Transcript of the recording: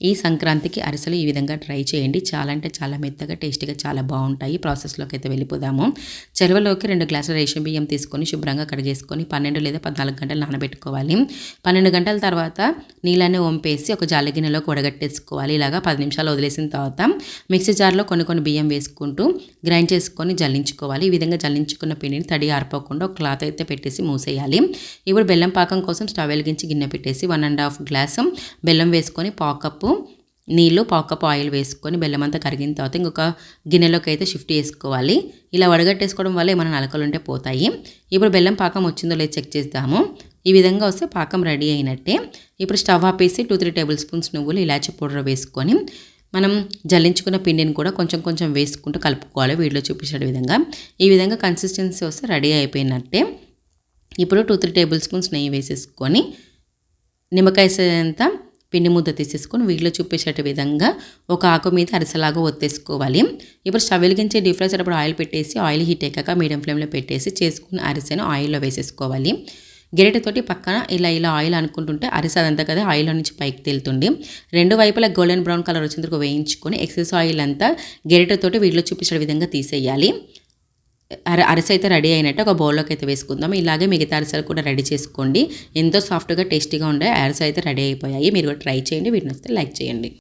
ఈ సంక్రాంతికి అరిసెలు ఈ విధంగా ట్రై చేయండి. చాలా అంటే చాలా మెత్తగా టేస్టీగా చాలా బాగుంటాయి. ప్రాసెస్లోకి అయితే వెళ్ళిపోదాము. చెరువులోకి రెండు గ్లాసుల రేషన్ బియ్యం తీసుకొని శుభ్రంగా కడిగేసుకొని పన్నెండు లేదా పద్నాలుగు గంటలు నానబెట్టుకోవాలి. పన్నెండు గంటల తర్వాత నీళ్ళని వంపేసి ఒక జాలి గిన్నెలో కూడగట్టేసుకోవాలి. ఇలాగా పది నిమిషాలు వదిలేసిన తర్వాత మిక్సీ జార్లో కొన్ని కొన్ని బియ్యం వేసుకుంటూ గ్రైండ్ చేసుకొని జల్లించుకోవాలి. ఈ విధంగా జల్లించుకున్న పిండిని తడి ఆరిపోకుండా ఒక క్లాత్ అయితే పెట్టేసి మూసేయాలి. ఇప్పుడు బెల్లం పాకం కోసం స్టవ్ వెలిగించి గిన్నె పెట్టేసి వన్ అండ్ హాఫ్ గ్లాస్ బెల్లం వేసుకొని కప్పు నీళ్ళు పాకప్ ఆయిల్ వేసుకొని బెల్లం అంతా కరిగిన తర్వాత ఇంకొక గిన్నెలోకి అయితే షిఫ్ట్ చేసుకోవాలి. ఇలా వడగట్టేసుకోవడం వల్ల ఏమైనా నలకలు ఉంటే పోతాయి. ఇప్పుడు బెల్లం పాకం వచ్చిందో లేదో చెక్ చేద్దాము. ఈ విధంగా వస్తే పాకం రెడీ అయినట్టే. ఇప్పుడు స్టవ్ ఆపేసి టూ త్రీ టేబుల్ స్పూన్స్ నువ్వులు ఇలాచి పౌడర్ వేసుకొని మనం జల్లించుకున్న పిండిని కూడా కొంచెం కొంచెం వేసుకుంటూ కలుపుకోవాలి. వీడిలో చూపించిన విధంగా. ఈ విధంగా కన్సిస్టెన్సీ వస్తే రెడీ అయిపోయినట్టే. ఇప్పుడు టూ త్రీ టేబుల్ స్పూన్స్ నెయ్యి వేసేసుకొని నిమ్మకాయ అంతా పిండి ముద్ద తీసేసుకొని వీటిలో చూపించేట విధంగా ఒక ఆకు మీద అరిసెలాగా ఒత్తేసుకోవాలి. ఇప్పుడు స్టవ్ వెలిగించి డీప్ ఫ్రై చేసేటప్పుడు ఆయిల్ పెట్టేసి ఆయిల్ హీట్ అయ్యాక మీడియం ఫ్లేమ్లో పెట్టేసి చేసుకున్న అరిసెను ఆయిల్లో వేసేసుకోవాలి. గెరిటతోటి పక్కన ఇలా ఇలా ఆయిల్ అనుకుంటుంటే అరిసె అదంతా కదా ఆయిల్లో నుంచి పైకి తేలుతుంది. రెండు వైపులా గోల్డెన్ బ్రౌన్ కలర్ వచ్చేందుకు వేయించుకొని ఎక్సెస్ ఆయిల్ అంతా గెరిటతోటి వీటిలో చూపించిన విధంగా తీసేయాలి. అర అరిసె అయితే రెడీ అయినట్టు ఒక బౌల్లోకి అయితే వేసుకుందాం. ఇలాగే మిగతా అరిసెలు కూడా రెడీ చేసుకోండి. ఎంతో సాఫ్ట్గా టేస్టీగా ఉండే అరిసె అయితే రెడీ అయిపోయాయి. మీరు కూడా ట్రై చేయండి. వీటిని వస్తే లైక్ చేయండి.